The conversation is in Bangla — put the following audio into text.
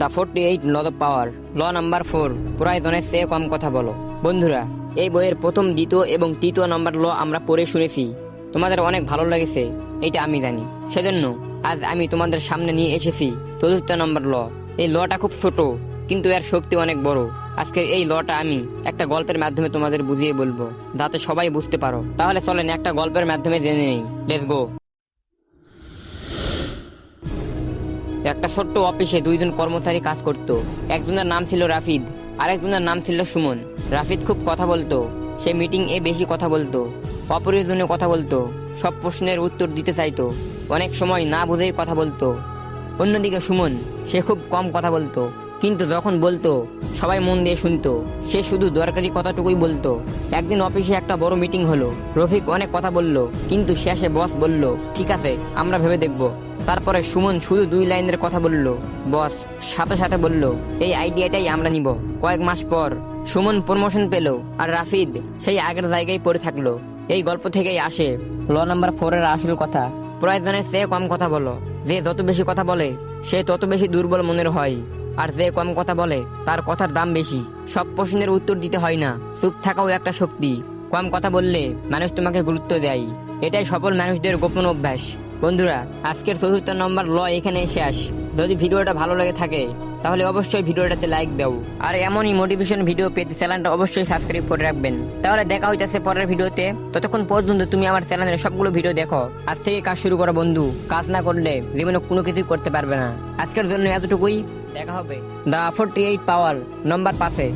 The forty eight law of power law number four প্রয়োজনের চেয়ে কম কথা বলো বন্ধুরা, এই বইয়ের প্রথম দ্বিতীয় এবং তৃতীয় নম্বর ল আমরা পড়ে শুনেছি। তোমাদের অনেক ভালো লেগেছে, এটা আমি জানি। সেজন্য আজ আমি তোমাদের সামনে নিয়ে এসেছি চতুর্থ নম্বর ল। এই লটা খুব ছোট, কিন্তু এর শক্তি অনেক বড়। আজকের এই লটা আমি একটা গল্পের মাধ্যমে তোমাদের বুঝিয়ে বলব, যাতে সবাই বুঝতে পারো। তাহলে চলেন একটা গল্পের মাধ্যমে জেনে নেই। লেটস গো একটা ছোট্ট অফিসে দুইজন কর্মচারী কাজ করত। একজনের নাম ছিল রাফিদ আর একজনের নাম ছিল সুমন। রাফিদ খুব কথা বলতো। সে মিটিং এ বেশি কথা বলতো, অপ্রয়োজনীয় কথা বলতো, সব প্রশ্নের উত্তর দিতে চাইতো, অনেক সময় না বুঝেই কথা বলতো। অন্যদিকে সুমন, সে খুব কম কথা বলতো। কিন্তু যখন বলতো, সবাই মন দিয়ে শুনতো, সে শুধু দরকারি কথাটুকুই বলতো। একদিন অফিসে একটা বড় মিটিং হলো, রফিক অনেক কথা বলল, কিন্তু শেষে বস বলল, ঠিক আছে, আমরা ভেবে দেখব। তারপরে সুমন শুধু দুই লাইনের কথা বলল, বস সাথে সাথে বলল, এই আইডিয়াটাই আমরা নিব। কয়েক মাস পর সুমন প্রমোশন পেল আর রাফিদ সেই আগের জায়গায় পড়ে থাকল। এই গল্প থেকেই আসে ল নাম্বার ফোরের আসল কথা। প্রয়োজনের চেয়ে কম কথা বলো, যে যত বেশি কথা বলে, সে তত বেশি দুর্বল মনের হয়। আর যে কম কথা বলে, তার কথার দাম বেশি। সব প্রশ্নের উত্তর দিতে হয় না। চুপ থাকাও একটা শক্তি। কম কথা বললে মানুষ তোমাকে গুরুত্ব দেয়। এটাই সফল মানুষদের গোপন অভ্যাস। বন্ধুরা, আজকের চতুর্থ নম্বর ল এখানে শেষ যদি ভিডিওটা ভালো লেগে থাকে, তাহলে অবশ্যই ভিডিওটাতে লাইক দাও। আর এমনই মোটিভেশন ভিডিও পেতে চ্যানেলটা অবশ্যই সাবস্ক্রাইব করে রাখবেন। তাহলে দেখা হইতেছে পরের ভিডিওতে। ততক্ষণ পর্যন্ত তুমি আমার চ্যানেলের সবগুলো ভিডিও দেখো। আজ থেকে কাজ শুরু করো বন্ধু। কাজ না করলে জীবনে কোনো কিছুই করতে পারবে না। আজকের জন্য এতটুকুই। দেখা হবে। The forty eight power number পাশে